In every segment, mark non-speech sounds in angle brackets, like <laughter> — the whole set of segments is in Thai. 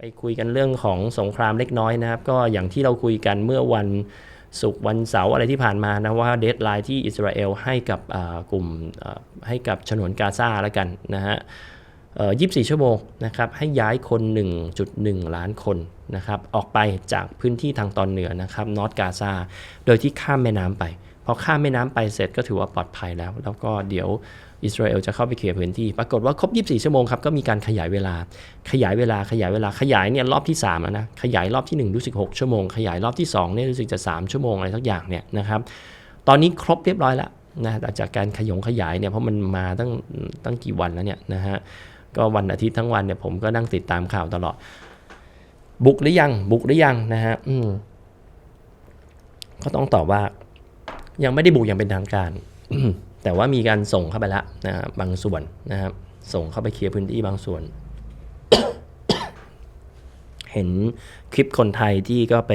ไปคุยกันเรื่องของสงครามเล็กน้อยนะครับ ก็อย่างที่เราคุยกันเมื่อวันศุกร์วันเสาร์อะไรที่ผ่านมานะว่าเดทไลน์ที่อิสราเอลให้กับกลุ่มให้กับฉนวนกาซาแล้วกันนะฮะ24 ชั่วโมงนะครับให้ย้ายคน 1.1 ล้านคนนะครับออกไปจากพื้นที่ทางตอนเหนือนะครับนอตกาซาโดยที่ข้ามแม่น้ำไปพอข้ามแม่น้ำไปเสร็จก็ถือว่าปลอดภัยแล้ว แล้วก็เดี๋ยว อิสราเอลจะเข้าไปเคลียร์พื้นที่ ปรากฏว่าครบ 24 ชั่วโมงครับก็มีการขยายเวลา ขยายเวลาขยายเวลาขยายเนี่ยรอบที่3แล้วนะขยายรอบที่ 1 รู้สึก 6 ชั่วโมง ขยายรอบที่2เนี่ยรู้สึกจะ 3 ชั่วโมงอะไรสักอย่างเนี่ยนะครับตอนนี้ครบเรียบร้อยแล้วนะจากการขยงขยายเนี่ยเพราะมันมาตั้งตั้งกี่วันแล้วเนี่ยนะฮะก็วันอาทิตย์ทั้งวันเนี่ยผมก็นั่งติดตามข่าวตลอด บุกหรือยังบุกหรือยังนะฮะอืมก็ต้องตอบว่า ยังไม่ได้บุกอย่างเป็นทางการ แต่ว่ามีการส่งเข้าไปแล้วนะฮะบางส่วนนะครับ ส่งเข้าไปเคลียร์พื้นที่บางส่วน เห็นคลิปคนไทยที่ก็ไป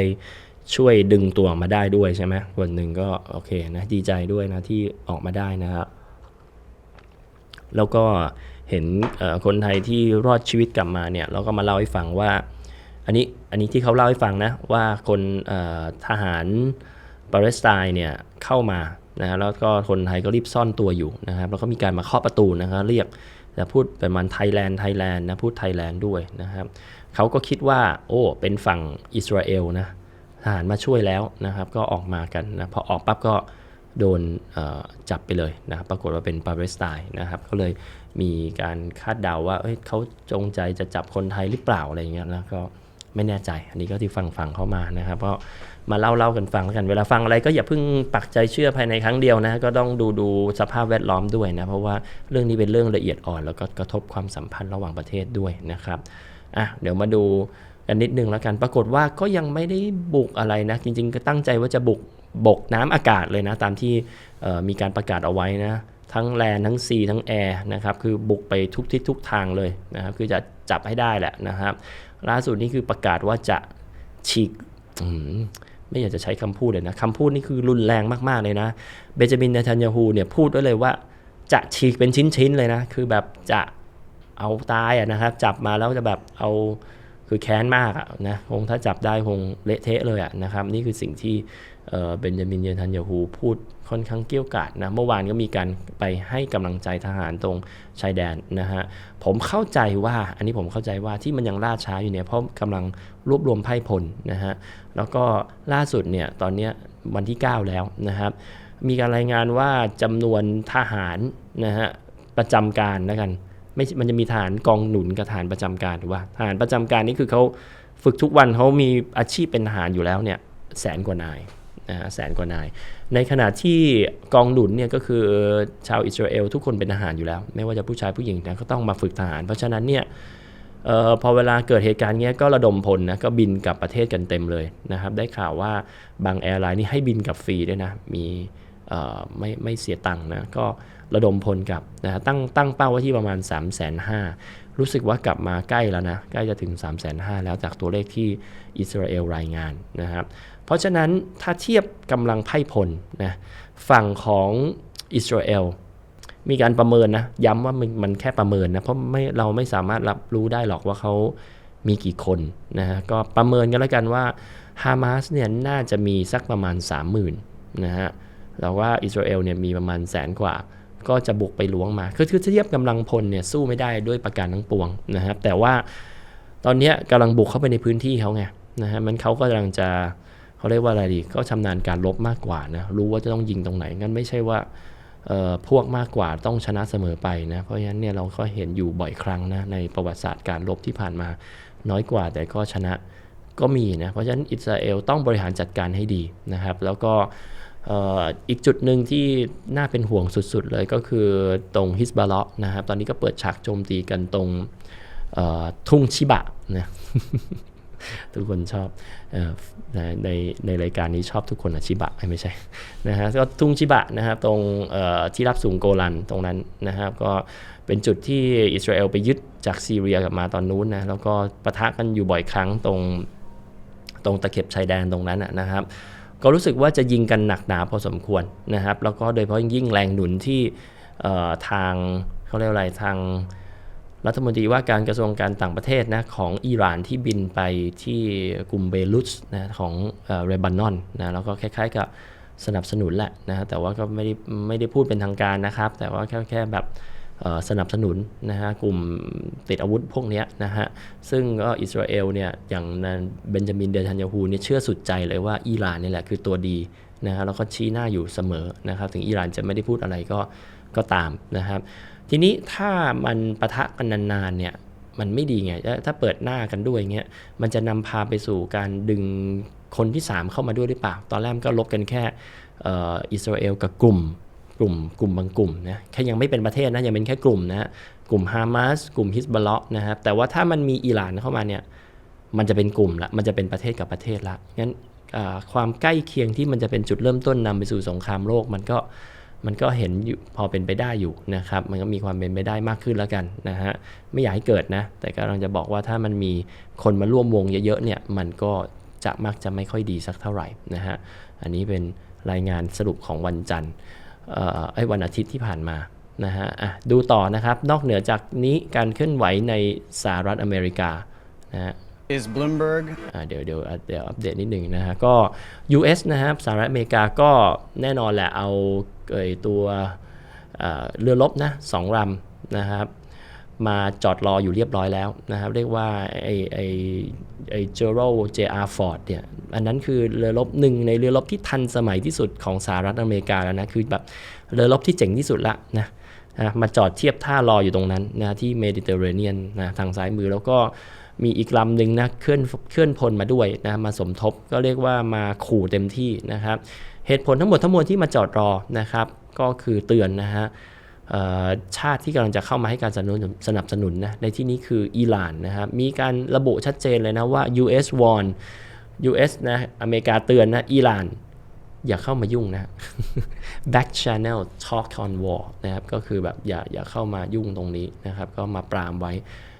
ช่วยดึงตัวมาได้ด้วยใช่ไหมคนหนึ่งก็โอเคนะดีใจด้วยนะที่ออกมาได้นะครับ แล้วก็เห็นคนไทยที่รอดชีวิตกลับมาเนี่ยเราก็มาเล่าให้ฟังว่า อันนี้อันนี้ที่เขาเล่าให้ฟังนะว่าคนทหารปาเลสไตน์เนี่ยเข้ามา นะฮะแล้วก็คนไทยก็รีบซ่อนตัวอยู่นะครับแล้วก็มีการมาเคาะประตูนะครับเรียกแต่พูดเป็นมันไทยแลนด์ไทยแลนด์นะพูดไทยแลนด์ด้วยนะครับเขาก็คิดว่าโอ้เป็นฝั่งอิสราเอลนะทหารมาช่วยแล้วนะครับก็ออกมากันนะพอออกปั๊บก็โดนจับไปเลยนะครับปรากฏว่าเป็นปาเลสไตน์นะครับก็เลยมีการคาดเดาว่าเเขาจงใจจะจับคนไทยหรือเปล่าอะไรเงี้ยนะก็ ไม่แน่ใจ อันนี้ก็ที่ฟังฟังเข้ามานะครับก็มาเล่าเล่ากันฟังแล้วกันเวลาฟังอะไรก็อย่าเพิ่งปักใจเชื่อภายในครั้งเดียวนะก็ต้องดูดูสภาพแวดล้อมด้วยนะเพราะว่าเรื่องนี้เป็นเรื่องละเอียดอ่อน แล้วก็กระทบความสัมพันธ์ระหว่างประเทศด้วยนะครับอะเดี๋ยวมาดูกันนิดนึงแล้วกัน ปรากฏว่าก็ยังไม่ได้บุกอะไรนะ จริง ๆ ก็ตั้งใจว่าจะบุกบกน้ำอากาศเลยนะ ตามที่มีการประกาศเอาไว้นะ ทั้งแลนทั้งซีทั้งแอร์นะครับ คือบุกไปทุกทิศทุกทางเลยนะครับ คือจะจับให้ได้แหละนะครับ ล่าสุดนี่คือประกาศว่าจะฉีกไม่อยากจะใช้คำพูดเลยนะคำพูดนี่คือรุนแรงมากๆเลยนะ เบนจามินเนทันยาฮูเนี่ยพูดไว้เลยว่าจะฉีกเป็นชิ้นๆเลยนะ คือแบบจะเอาตายอะนะครับ จับมาแล้วจะแบบเอา คือแค้นมากอะนะคงถ้าจับได้คงเละเทะเลยอะนะครับนี่คือสิ่งที่เบนจามินเนทันยาฮูพูดค่อนข้างเกี้ยวกาดนะเมื่อวานก็มีการไปให้กำลังใจทหารตรงชายแดนนะฮะผมเข้าใจว่าอันนี้ผมเข้าใจว่าที่มันยังล่าช้าอยู่เนี่ยเพราะกำลังรวบรวมไพ่พลนะฮะแล้วก็ล่าสุดเนี่ยตอนนี้วันที่ 9 แล้วนะครับมีการรายงานว่าจำนวนทหารนะฮะประจำการแล้วกัน ไม่มันจะมีทหารกองหนุนกับทหารประจำการถูกป่ะทหารประจำการนี่คือเขาฝึกทุกวันเขามีอาชีพเป็นทหารอยู่แล้วเนี่ยแสนกว่านายนะแสนกว่านาย ในขณะที่กองหนุนเนี่ยก็คือชาวอิสราเอลทุกคนเป็นทหารอยู่แล้ว ไม่ว่าจะผู้ชายผู้หญิงนะก็ต้องมาฝึกทหาร เพราะฉะนั้นเนี่ยออพอเวลาเกิดเหตุการณ์เงี้ยก็ระดมพลนะก็บินกลับประเทศกันเต็มเลยนะครับ ได้ข่าวว่าบางแอร์ไลน์นี่ให้บินกลับฟรีด้วยนะ มีเอ่อไม่ไม่เสียตังค์นะก็ ระดมพลกลับนะตั้งตั้งเป้าไว้ที่ประมาณ 3 5 0 0 0รู้สึกว่ากลับมาใกล้แล้วนะใกล้จะถึง 3 5 0 0 0แล้วจากตัวเลขที่อิสราเอลรายงานนะครับเพราะฉะนั้นถ้าเทียบกำลังไพ่พลนะฝั่งของอิสราเอลมีการประเมินนะย้ำว่ามันมันแค่ประเมินนะเพราะไม่เราไม่สามารถรับรู้ได้หรอกว่าเขามีกี่คนนะฮะก็ประเมินกันแล้วกันว่าฮามาสเนี่ยน่าจะมีสักประมาณ 30,000นะฮะแล้วว่าอิสราเอลเนี่ยมีประมาณแสนกว่า ก็จะบุกไปล้วงมา คือคือเทียบกำลังพลเนี่ยสู้ไม่ได้ด้วยประการทั้งปวงนะครับ แต่ว่าตอนนี้ยกำลังบุกเข้าไปในพื้นที่เขาไงนะฮะมันเขาก็กำลังจะเขาเรียกว่าอะไรดี ก็ชำนาญการลบมากกว่านะ รู้ว่าจะต้องยิงตรงไหน งั้นไม่ใช่ว่าพวกมากกว่าต้องชนะเสมอไปนะ เพราะฉะนั้นเนี่ยเราก็เห็นอยู่บ่อยครั้งนะในประวัติศาสตร์การลบที่ผ่านมา น้อยกว่าแต่ก็ชนะก็มีนะ เพราะฉะนั้นอิสราเอลต้องบริหารจัดการให้ดีนะครับ แล้วก็ อีกจุดหนึ่งที่น่าเป็นห่วงสุดๆเลยก็คือตรงฮิสบาเลาะนะครับตอนนี้ก็เปิดฉากโจมตีกันตรงทุ่งชิบะนะทุกคนชอบออในในรายการนี้ชอบทุกคนอะชิบะไม่ใช่นะฮะก็ทุ่งชิบะนะครับตรงที่รับสูงโกลันตรงนั้นนะครับ ก็เป็นจุดที่อิสราเอลไปยึดจากซีเรียกลับมาตอนนู้นนะแล้วก็ปะทะกันอยู่บ่อยครั้งตรงตรงตะเข็บชายแดนตรงนั้นนะครับ ก็รู้สึกว่าจะยิงกันหนักหนาพอสมควรนะครับ แล้วก็โดยเฉพาะยิ่งแรงหนุนที่ทางเขาเรียกอะไรทางรัฐมนตรีว่าการกระทรวงการต่างประเทศนะของอิหร่านที่บินไปที่กรุงเบรุตนะของเรบานอนนะแล้วก็คล้ายๆกับสนับสนุนแหละนะแต่ว่าก็ไม่ได้ไม่ได้พูดเป็นทางการนะครับ แต่ว่าแค่แค่แบบ สนับสนุนนะฮะกลุ่มติดอาวุธพวกนี้นะฮะซึ่งก็อิสราเอลเนี่ยอย่างนายเบนจามินเดทันยาฮูเนี่ยเชื่อสุดใจเลยว่าอิหร่านนี่แหละคือตัวดีนะฮะแล้วก็ชี้หน้าอยู่เสมอนะครับถึงอิหร่านจะไม่ได้พูดอะไรก็ก็ตามนะครับ ทีนี้ถ้ามันปะทะกันนานๆเนี่ยมันไม่ดีไง ถ้าเปิดหน้ากันด้วยเงี้ย มันจะนำพาไปสู่การดึงคนที่ 3 เข้ามาด้วยหรือเปล่า ตอนแรกก็ลบกันแค่อิสราเอลกับกลุ่ม กลุ่มกลุ่มบางกลุ่มนะแค่ยังไม่เป็นประเทศนะยังเป็นแค่กลุ่มนะกลุ่มฮามาสกลุ่มฮิสบอลนะครับแต่ว่าถ้ามันมีอิหร่านเข้ามาเนี่ยมันจะเป็นกลุ่มละมันจะเป็นประเทศกับประเทศละงั้นความใกล้เคียงที่มันจะเป็นจุดเริ่มต้นนำไปสู่สงครามโลกมันก็มันก็เห็นพอเป็นไปได้อยู่นะครับ มันก็มีความเป็นไปได้มากขึ้นแล้วกันนะฮะ ไม่อยากให้เกิดนะ แต่กำลังจะบอกว่าถ้ามันมีคนมาร่วมวงเยอะๆเนี่ย มันก็จะมักจะไม่ค่อยดีสักเท่าไหร่นะฮะ อันนี้เป็นรายงานสรุปของวันจันทร์ ไอ้วันอาทิตย์ที่ผ่านมานะฮะอะดูต่อนะครับ นอกเหนือจากนี้การเคลื่อนไหวในสหรัฐอเมริกานะฮะ Is Bloomberg อ่าเดี๋ยวเดี๋ยวเดี๋ยวอัปเดตนิดหนึ่งนะฮะ ก็ US นะครับสหรัฐอเมริกาก็แน่นอนแหละเอาเอ่ยตัวอ่าเรือรบนะสองลำนะครับ มาจอดรออยู่เรียบร้อยแล้วนะครับ เรียกว่าไอไอไอเจอร์เจอาร์ฟอร์ดเนี่ย อันนั้นคือเรือรบหนึ่งในเรือรบที่ทันสมัยที่สุดของสหรัฐอเมริกาแล้วนะ คือแบบเรือรบที่เจ๋งที่สุดละนะนะมาจอดเทียบท่ารออยู่ตรงนั้นนะที่เมดิเตอร์เรเนียนนะทางซ้ายมือแล้วก็มีอีกลำหนึ่งนะเคลื่อนเคลื่อนพลมาด้วยนะมาสมทบก็เรียกว่ามาขู่เต็มที่นะครับ เหตุผลทั้งหมดทั้งมวลที่มาจอดรอนะครับ ก็คือเตือนนะฮะ ชาติที่กำลังจะเข้ามาให้การสนับสนุนสนับสนุนนะในที่นี้คืออิหร่านนะครับมีการระบุชัดเจนเลยนะว่า US warn US นะอเมริกาเตือนนะอิหร่านอย่าเข้ามายุ่งนะ back channel talk on war นะครับก็คือแบบอย่าอย่าเข้ามายุ่งตรงนี้นะครับก็มาปรามไว้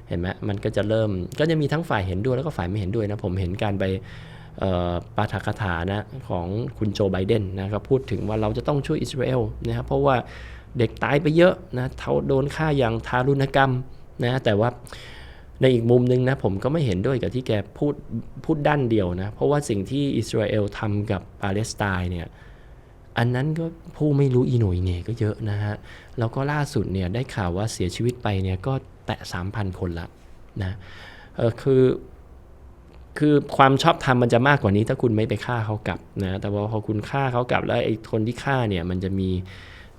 เห็นไหมมันก็จะเริ่มก็จะมีทั้งฝ่ายเห็นด้วยแล้วก็ฝ่ายไม่เห็นด้วยนะผมเห็นการไปปาฐกถานะของคุณโจไบเดนนะครับพูดถึงว่าเราจะต้องช่วยอิสราเอลนะครับเพราะว่า เด็กตายไปเยอะนะเขาโดนฆ่าอย่างทารุณกรรมนะแต่ว่าในอีกมุมหนึงนะผมก็ไม่เห็นด้วยกับที่แกพูดพูดด้านเดียวนะ เพราะว่าสิ่งที่อิสราเอลทำกับปาเลสไตน์เนี่ยอันนั้นก็ผู้ไม่รู้อีโหนยเนี่ยก็เยอะนะฮะ แล้วก็ล่าสุดเนี่ยได้ข่าวว่าเสียชีวิตไปเนี่ยก็แตะ 3,000 คนละนะเออคือคือความชอบธรรมมันจะมากกว่านี้ถ้าคุณไม่ไปฆ่าเขากลับนะแต่ว่าพอคุณฆ่าเขากลับแล้วไอ้คนที่ฆ่าเนี่ยมันจะมี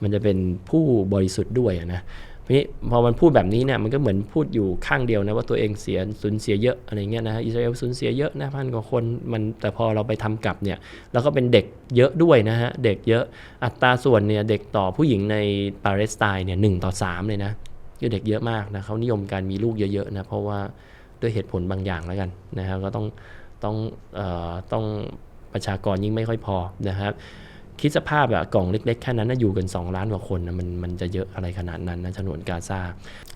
มันจะเป็นผู้บริสุทธิ์ด้วยนะทีนี้พอมันพูดแบบนี้เนี่ยมันก็เหมือนพูดอยู่ข้างเดียวนะว่าตัวเองเสียสูญเสียเยอะอะไรเงี้ยนะอิสราเอลสูญเสียเยอะนะพันกว่าคนมันแต่พอเราไปทำกลับเนี่ยแล้วก็เป็นเด็กเยอะด้วยนะฮะเด็กเยอะอัตราส่วนเนี่ยเด็กต่อผู้หญิงในปาเลสไตน์เนี่ยหต่อสามเลยนะคือเด็กเยอะมากนะเขานิยมการมีลูกเยอะๆนะเพราะว่าด้วยเหตุผลบางอย่างแล้วกันนะครับก็ต้องต้องเอ่อต้องประชากรยิ่งไม่ค่อยพอนะครับ คิดสภาพอะกล่องเล็กๆแค่นั้นนะอยู่กัน 2 ล้านกว่าคนนะมันมันจะเยอะอะไรขนาดนั้นนะฉนวนกาซา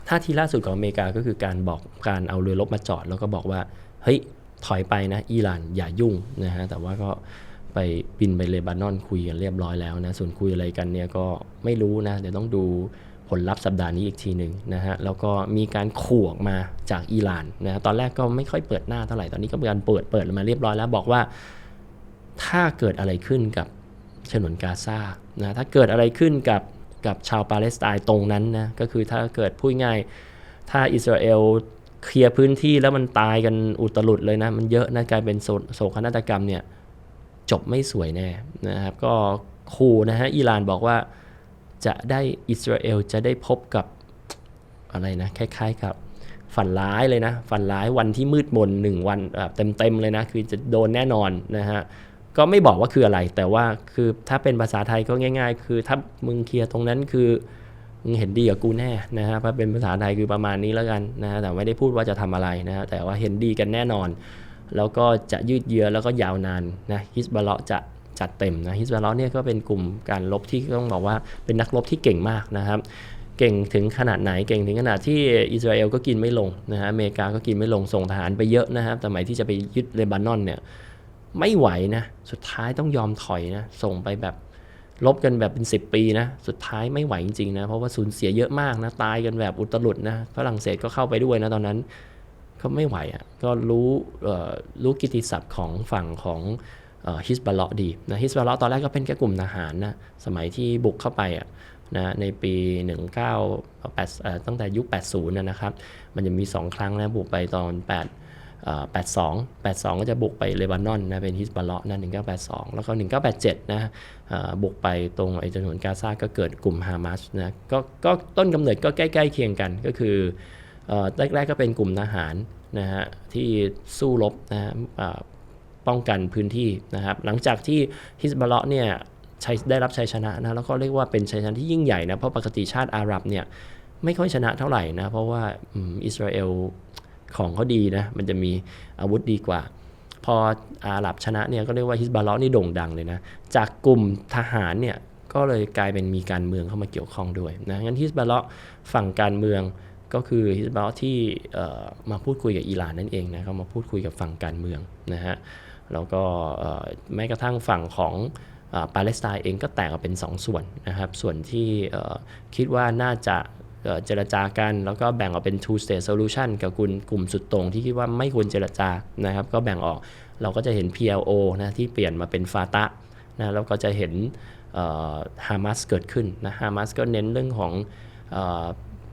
ท่าทีล่าสุดของอเมริกาก็คือการบอกการเอาเรือรบมาจอด แล้วก็บอกว่าเฮ้ยถอยไปนะอิหร่านอย่ายุ่งนะฮะแต่ว่าก็ไปบินไปเลบานอนคุยกันเรียบร้อยแล้วนะส่วนคุยอะไรกันเนี่ยก็ไม่รู้นะเดี๋ยวต้องดูผลลัพธ์สัปดาห์นี้อีกทีหนึ่งนะฮะแล้วก็มีการขู่ออกมาจากอิหร่านนะตอนแรกก็ไม่ค่อยเปิดหน้าเท่าไหร่ตอนนี้ก็มีการเปิดเปิดมาเรียบร้อยแล้วบอกว่า ถ้าเกิดอะไรขึ้นกับ ฉนวนกาซานะถ้าเกิดอะไรขึ้นกับกับชาวปาเลสไตน์ตรงนั้นนะก็คือถ้าเกิดพูดง่ายถ้าอิสราเอลเคลียร์พื้นที่แล้วมันตายกันอุตลุดเลยนะ มันเยอะนะกลายเป็นโศโศกนาฏกรรมเนี่ยจบไม่สวยแน่นะครับ ก็ขู่นะฮะอิหร่านบอกว่าจะได้อิสราเอลจะได้พบกับอะไรนะคล้ายๆกับฝันร้ายเลยนะ ฝันร้ายวันที่มืดมนหนึ่งวันแบบเต็มๆเลยนะ คือจะโดนแน่นอนนะฮะ ก็ไม่บอกว่าคืออะไร แต่ว่าคือถ้าเป็นภาษาไทยก็ง่าย ๆ คือถ้ามึงเคลียร์ตรงนั้นคือมึงเห็นดีกับกูแน่นะฮะถ้าเป็นภาษาไทยคือประมาณนี้แล้วกันนะฮะแต่ไม่ได้พูดว่าจะทำอะไรนะฮะแต่ว่าเห็นดีกันแน่นอน แล้วก็จะยืดเยื้อแล้วก็ยาวนานนะฮิสบอลจะจัดเต็มนะฮิสบอลเนี่ยก็เป็นกลุ่มการรบที่ต้องบอกว่าเป็นนักรบที่เก่งมากนะครับเก่งถึงขนาดไหนเก่งถึงขนาดที่อิสราเอลก็กินไม่ลงนะฮะอเมริกาก็กินไม่ลงส่งทหารไปเยอะนะครับสมัยที่จะไปยึดเลบานอนเนี่ย ไม่ไหวนะ สุดท้ายต้องยอมถอยนะ ส่งไปแบบลบกันแบบเป็น 10 ปีนะ สุดท้ายไม่ไหวจริงๆนะ เพราะว่าสูญเสียเยอะมากนะ ตายกันแบบอุตลุดนะ ฝรั่งเศสก็เข้าไปด้วยนะตอนนั้น ก็ไม่ไหวอะ่ะ ก็รู้รู้กิติศัพท์ของฝั่งของฮิสบาเลาะดีนะฮิสบาเลาะตอนแรกก็เป็นแค่กลุ่มทหารนะ สมัยที่บุกเข้าไปอะนะในปี 1980เอ่อตั้งแต่ยุค 80นะนะครับ มันจะมี 2 ครั้งนะบุกไปตอน 8 82 82 ก็จะบุกไปเลบานอนนะเป็นฮิสบาเลาะนะ1982 แล้วก็ 1987 นะบุกไปตรงไอ้ถนนกาซาก็เกิดกลุ่มฮามาสนะก็ก็ต้นกำเนิดก็ใกล้ๆเคียงกันก็คือแรกๆก็เป็นกลุ่มทหารนะฮะที่สู้รบนะฮะป้องกันพื้นที่นะครับหลังจากที่ฮิสบาเลาะเนี่ยได้รับชัยชนะนะแล้วก็เรียกว่าเป็นชัยชนะที่ยิ่งใหญ่นะเพราะปกติชาติอาหรับเนี่ยไม่ค่อยชนะเท่าไหร่นะเพราะว่าอิสราเอล ของเขาดีนะ มันจะมีอาวุธดีกว่า พออาหรับชนะเนี่ยก็เรียกว่าฮิสบาลนี่โด่งดังเลยนะ จากกลุ่มทหารเนี่ยก็เลยกลายเป็นมีการเมืองเข้ามาเกี่ยวข้องด้วยนะ งั้นฮิสบาลฝั่งการเมืองก็คือฮิสบาลที่มาพูดคุยกับอิหร่านนั่นเองนะเขามาพูดคุยกับฝั่งการเมืองนะฮะ แล้วก็แม้กระทั่งฝั่งของปาเลสไตน์เองก็แตกออกเป็น 2ส่วนนะครับ ส่วนที่คิดว่าน่าจะ เจรจากัน แล้วก็แบ่งออกเป็น two state solution กับกลุ่มกลุ่มสุดตรงที่คิดว่าไม่ควรเจรจานะครับ ก็แบ่งออกเราก็จะเห็น PLO นะที่เปลี่ยนมาเป็นฟาตะนะแล้วก็จะเห็นฮามาสเกิดขึ้นนะฮามาสก็เน้นเรื่องของ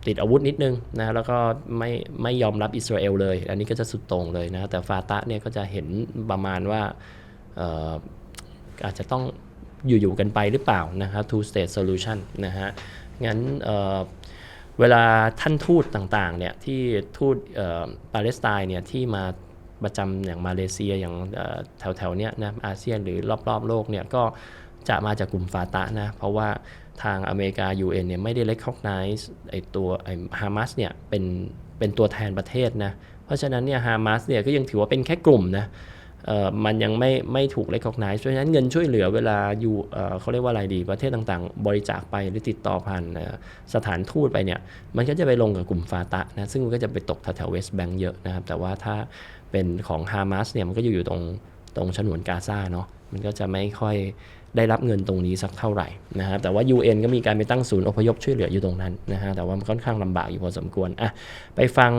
ติดอาวุธนิดนึงนะแล้วก็ไม่ไม่ยอมรับอิสราเอลเลย อันนี้ก็จะสุดตรงเลยนะแต่ฟาตะเนี่ยก็จะเห็นประมาณว่าอาจจะต้องอยู่ๆกันไปหรือเปล่านะครับ two state solution นะฮะงั้น เวลาท่านทูตต่างๆเนี่ยที่ทูตปาเลสไตน์เนี่ยที่มาประจำอย่างมาเลเซียอย่างแถวๆเนี้ยนะอาเซียนหรือรอบๆ โลกเนี่ยก็จะมาจากกลุ่มฟาตะนะเพราะว่าทางอเมริกา UN เนี่ยไม่ได้ recognize ไอตัวไอฮามาสเนี่ยเป็นเป็นตัวแทนประเทศนะเพราะฉะนั้นเนี่ยฮามาสเนี่ยก็ยังถือว่าเป็นแค่กลุ่มนะ มันยังไม่ไม่ถูก recognize เพราะฉะนั้นเงินช่วยเหลือเวลาอยู่เขาเรียกว่าอะไรดี ประเทศต่างๆ บริจาคไปหรือติดต่อผ่านสถานทูตไปเนี่ย มันก็จะไปลงกับกลุ่มฟาตะนะ ซึ่งมันก็จะไปตกแถวเวสต์แบงก์เยอะนะครับ แต่ว่าถ้าเป็นของฮามาสเนี่ยมันก็อยู่อยู่ตรงตรงฉนวนกาซาเนาะ มันก็จะไม่ค่อยได้รับเงินตรงนี้สักเท่าไหร่นะครับ แต่ว่า UN ก็มีการไปตั้งศูนย์อพยพช่วยเหลืออยู่ตรงนั้นนะฮะ แต่ว่ามันค่อนข้างลำบากอยู่พอสมควร อะ ไปฟัง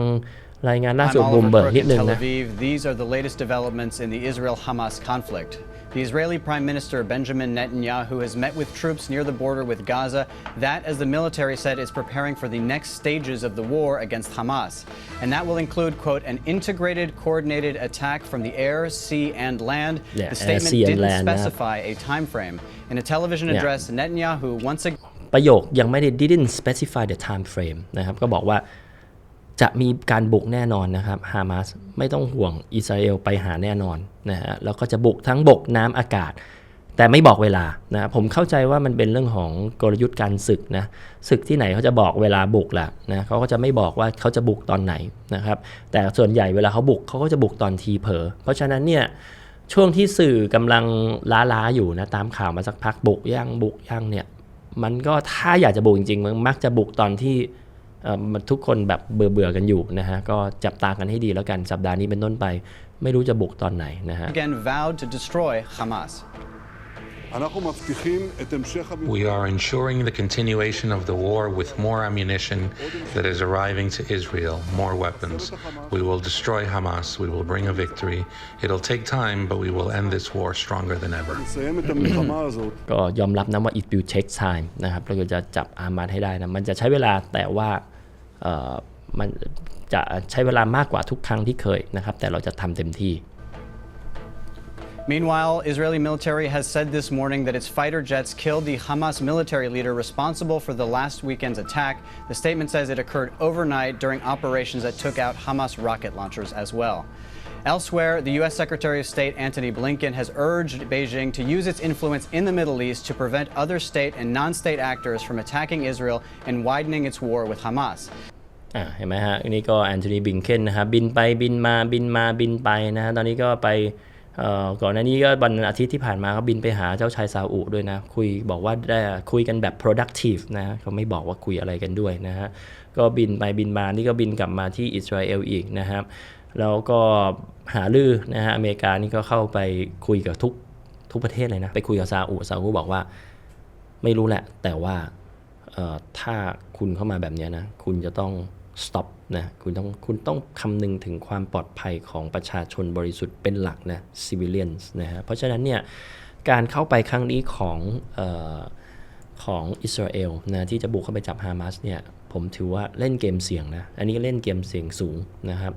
รายงานล่าสุดบูมเบิร์กนิดนึงนะ These are the latest developments in the Israel-Hamas conflict. The Israeli Prime Minister Benjamin Netanyahu has met with troops near the border with Gaza. That, as the military said, is preparing for the next stages of the war against Hamas. And that will include, quote, an integrated, coordinated attack from the air, sea, and land. Yeah, the statement sea and didn't land, specify a time frame. In a television Yeah. address, Netanyahu once again ประโยคยังไม่ได้ didn't specify the time frame นะครับ ก็บอกว่า จะมีการบุกแน่นอนนะครับฮามาสไม่ต้องห่วงอิสราเอลไปหาแน่นอนนะฮะแล้วก็จะบุกทั้งบกน้ำอากาศ แต่ไม่บอกเวลานะผมเข้าใจว่ามันเป็นเรื่องของกลยุทธ์การศึกนะศึกที่ไหนเขาจะบอกเวลาบุกแหละนะเขาก็จะไม่บอกว่าเขาจะบุกตอนไหนนะครับแต่ส่วนใหญ่เวลาเขาบุกเขาก็จะบุกตอนทีเผลอเพราะฉะนั้นเนี่ยช่วงที่สื่อกำลังล้าๆอยู่นะตามข่าวมาสักพักบุกย่างบุกย่างเนี่ยมันก็ถ้าอยากจะบุกจริงๆมันมักจะบุกตอนที่ ทุกคนแบบเบื่อเบื่อกันอยู่นะฮะก็จับตากันให้ดีแล้วกันสัปดาห์นี้เป็นต้นไป ไม่รู้จะบุกตอนไหนนะฮะ again vowed to destroy Hamas. We are ensuring the continuation of the war with more ammunition that is arriving to Israel, more weapons. We will destroy Hamas. We will bring a victory. It'll take time, but we will end this war stronger than ever. <coughs> ก็ยอมรับนะว่า it will take time นะครับเราจะจับอามาสให้ได้นะ มันจะใช้เวลาแต่ว่ามันจะใช้เวลามากกว่าทุกครั้งที่เคยนะครับ แต่เราจะทำเต็มที่ Meanwhile, Israeli military has said this morning that its fighter jets killed the Hamas military leader responsible for the last weekend's attack. The statement says it occurred overnight during operations that took out Hamas rocket launchers as well. Elsewhere, the U.S. Secretary of State Antony Blinken has urged Beijing to use its influence in the Middle East to prevent other state and non state actors from attacking Israel and widening its war with Hamas. อ่าเห็นไหมฮะอันนี้ก็แอนโทนีบิงเคนนะครับบินไปบินมาบินมาบินไปนะฮะตอนนี้ก็ไป ก่อนหน้านี้ก็วันอาทิตย์ที่ผ่านมาก็บินไปหาเจ้าชายซาอุด้วยนะ คุยบอกว่าได้คุยกันแบบ productive นะเขาไม่บอกว่าคุยอะไรกันด้วยนะฮะ ก็บินไปบินมา นี่ก็บินกลับมาที่อิสราเอลอีกนะครับ แล้วก็หาลือนะฮะอเมริกานี่ก็เข้าไปคุยกับทุกทุกประเทศเลยนะ ไปคุยกับซาอุซาอุบอกว่าไม่รู้แหละ แต่ว่าถ้าคุณเข้ามาแบบนี้นะ คุณจะต้อง stop นะคุณต้องคุณต้องคำนึงถึงความปลอดภัยของประชาชนบริสุทธิ์เป็นหลักนะ civilians นะฮะเพราะฉะนั้นเนี่ยการเข้าไปครั้งนี้ของออของอิสราเอลนะที่จะบุกเข้าไปจับฮามาสเนี่ยผมถือว่าเล่นเกมเสี่ยงนะ อันนี้เล่นเกมเสี่ยงสูงนะครับ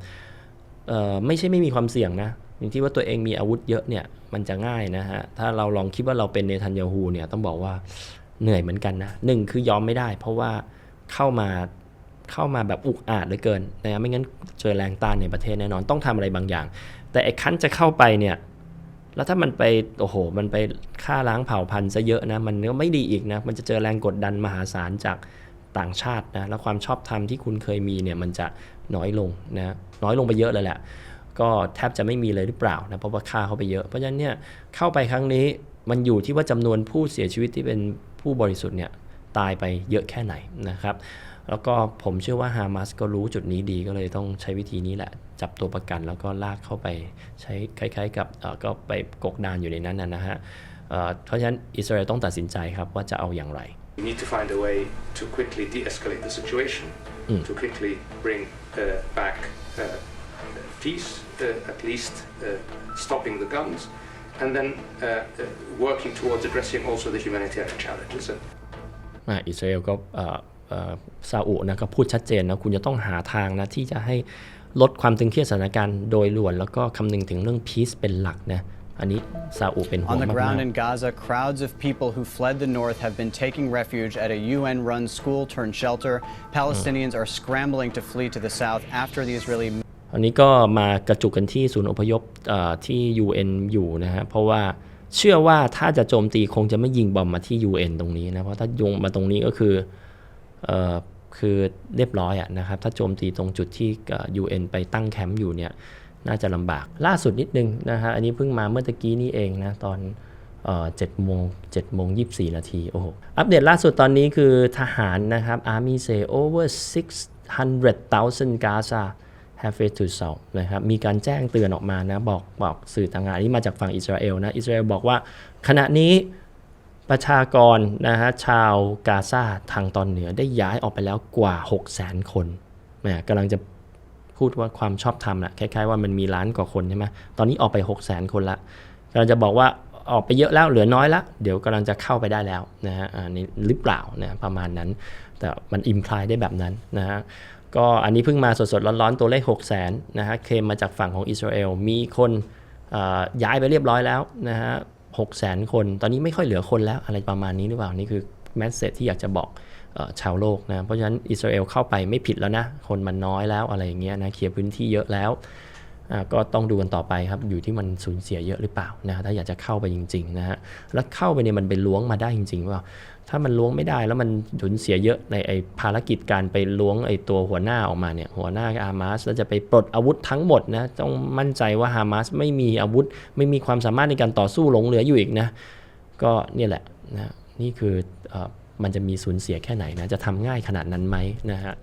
ไม่ใช่ไม่มีความเสี่ยงนะอย่างที่ว่าตัวเองมีอาวุธเยอะเนี่ยมันจะง่ายนะฮะ ถ้าเราลองคิดว่าเราเป็นเนทันยาฮูเนี่ยต้องบอกว่าเหนื่อยเหมือนกันนะหนึ่งคือยอมไม่ได้ เพราะว่าเข้ามา เข้ามาแบบอุกอาจเหลือเกินนะไม่งั้นเจอแรงต้านในประเทศแน่นอนต้องทำอะไรบางอย่าง แต่ไอ้ขั้นจะเข้าไปเนี่ยแล้วถ้ามันไปโอ้โห มันไปฆ่าล้างเผ่าพันธุ์ซะเยอะนะมันก็ไม่ดีอีกนะมันจะเจอแรงกดดันมหาศาลจากต่างชาตินะแล้วความชอบธรรมที่คุณเคยมีเนี่ยมันจะน้อยลงนะน้อยลงไปเยอะเลยแหละก็แทบจะไม่มีเลยหรือเปล่านะเพราะว่าฆ่าเข้าไปเยอะ เพราะฉะนั้นเนี่ยเข้าไปครั้งนี้มันอยู่ที่ว่าจำนวนผู้เสียชีวิตที่เป็นผู้บริสุทธิ์เนี่ยตายไปเยอะแค่ไหนนะครับ แล้วก็ผมเชื่อว่าฮามาสก็รู้จุดนี้ดีก็เลยต้องใช้วิธีนี้แหละ จับตัวประกันแล้วก็ลากเข้าไปใช้คล้ายๆกับเอ่อก็ไปกกดานอยู่ในนั้นนะนะฮะเอ่อเพราะฉะนั้นอิสราเอลต้องตัดสินใจครับว่าจะเอาอย่างไร We need to find a way to quickly de-escalate the situation, to quickly bring uh, back uh, peace, uh, at least uh, stopping the guns, and then uh, uh, working towards addressing also the humanitarian challenges. And อะอิสราเอลก็เอ่อเอ่อ ซาอุนะก็พูดชัดเจนนะคุณจะต้องหาทางนะที่จะให้ลดความตึงเครียดสถานการณ์โดยด่วนแล้วก็คำนึงถึงเรื่องพีซเป็นหลักนะอันนี้ซาอุเป็นห่ว On ง the มาก ground ๆ in Gaza, crowds of people who fled the north have been taking refuge at a UN run school turned shelter. Palestinians are scrambling to flee to the south after the Israeli อันนี้ก็มากระจุกกันที่ศูนย์อพยพเอ่อที่ UN อยู่นะฮะเพราะว่าเชื่อว่าถ้าจะโจมตีคงจะไม่ยิงบอมมาที่ UN ตรงนี้นะเพราะถ้าโยงมาตรงนี้ก็คือเอ่อ คือเรียบร้อยอะนะครับ ถ้าโจมตีตรงจุดที่เอ่อ UN ไปตั้งแคมป์อยู่เนี่ยน่าจะลำบากล่าสุดนิดนึงนะฮะอันนี้เพิ่งมาเมื่อตะกี้นี่เองนะตอนเจ็ดโมงเจ็ดโมงยี่สี่นาทีโอ้โหอัปเดตล่าสุดตอนนี้คือทหารนะครับ Army say over 600,000 Gaza have fled to south นะครับมีการแจ้งเตือนออกมานะ บอกบอกสื่อต่างๆนี้มาจากฝั่งอิสราเอลนะ อิสราเอลบอกว่าขณะนี้ ประชากรนะฮะชาวกาซาทางตอนเหนือได้ย้ายออกไปแล้วกว่า 600,000 คนแหมกำลังจะพูดว่าความชอบธรรมแหละคล้ายๆว่ามันมีล้านกว่าคนใช่ไหมตอนนี้ออกไป 6 0 0 0 0 คนละกำลังจะบอกว่าออกไปเยอะแล้วเหลือน้อยละเดี๋ยวกำลังจะเข้าไปได้แล้วนะฮะอันนี้หรือเปล่านะประมาณนั้น แต่มันอิมพลายได้แบบนั้นนะฮะก็อันนี้เพิ่งมาสดๆร้อนๆตัวเลข 6 0 0 0 0นนะฮะเคลมมาจากฝั่งของอิสราเอลมีคนย้ายไปเรียบร้อยแล้วนะฮะ หกแสนคน ตอนนี้ไม่ค่อยเหลือคนแล้วอะไรประมาณนี้หรือเปล่า นี่คือแมสเซจที่อยากจะบอกออชาวโลกนะ เพราะฉะนั้นอิสราเอลเข้าไปไม่ผิดแล้วนะ คนมันน้อยแล้วอะไรอย่างเงี้ยนะเคลียร์พื้นที่เยอะแล้ว ก็ต้องดูกันต่อไปครับ อยู่ที่มันสูญเสียเยอะหรือเปล่านะถ้าอยากจะเข้าไปจริงๆนะฮะแล้วเข้าไปเนี่ยมันไปล้วงมาได้จริงๆว่าถ้ามันล้วงไม่ได้แล้วมันสูญเสียเยอะในไอภารกิจการไปล้วงไอตัวหัวหน้าออกมาเนี่ยหัวหน้าฮามาสแล้วจะไปปลดอาวุธทั้งหมดนะต้องมั่นใจว่าฮามาสไม่มีอาวุธ ไม่มีความสามารถในการต่อสู้หลงเหลืออยู่อีกนะก็เนี่ยแหละนะนี่คือออมันจะมีสูญเสียแค่ไหนนะจะทำง่ายขนาดนั้นไหมนะฮะ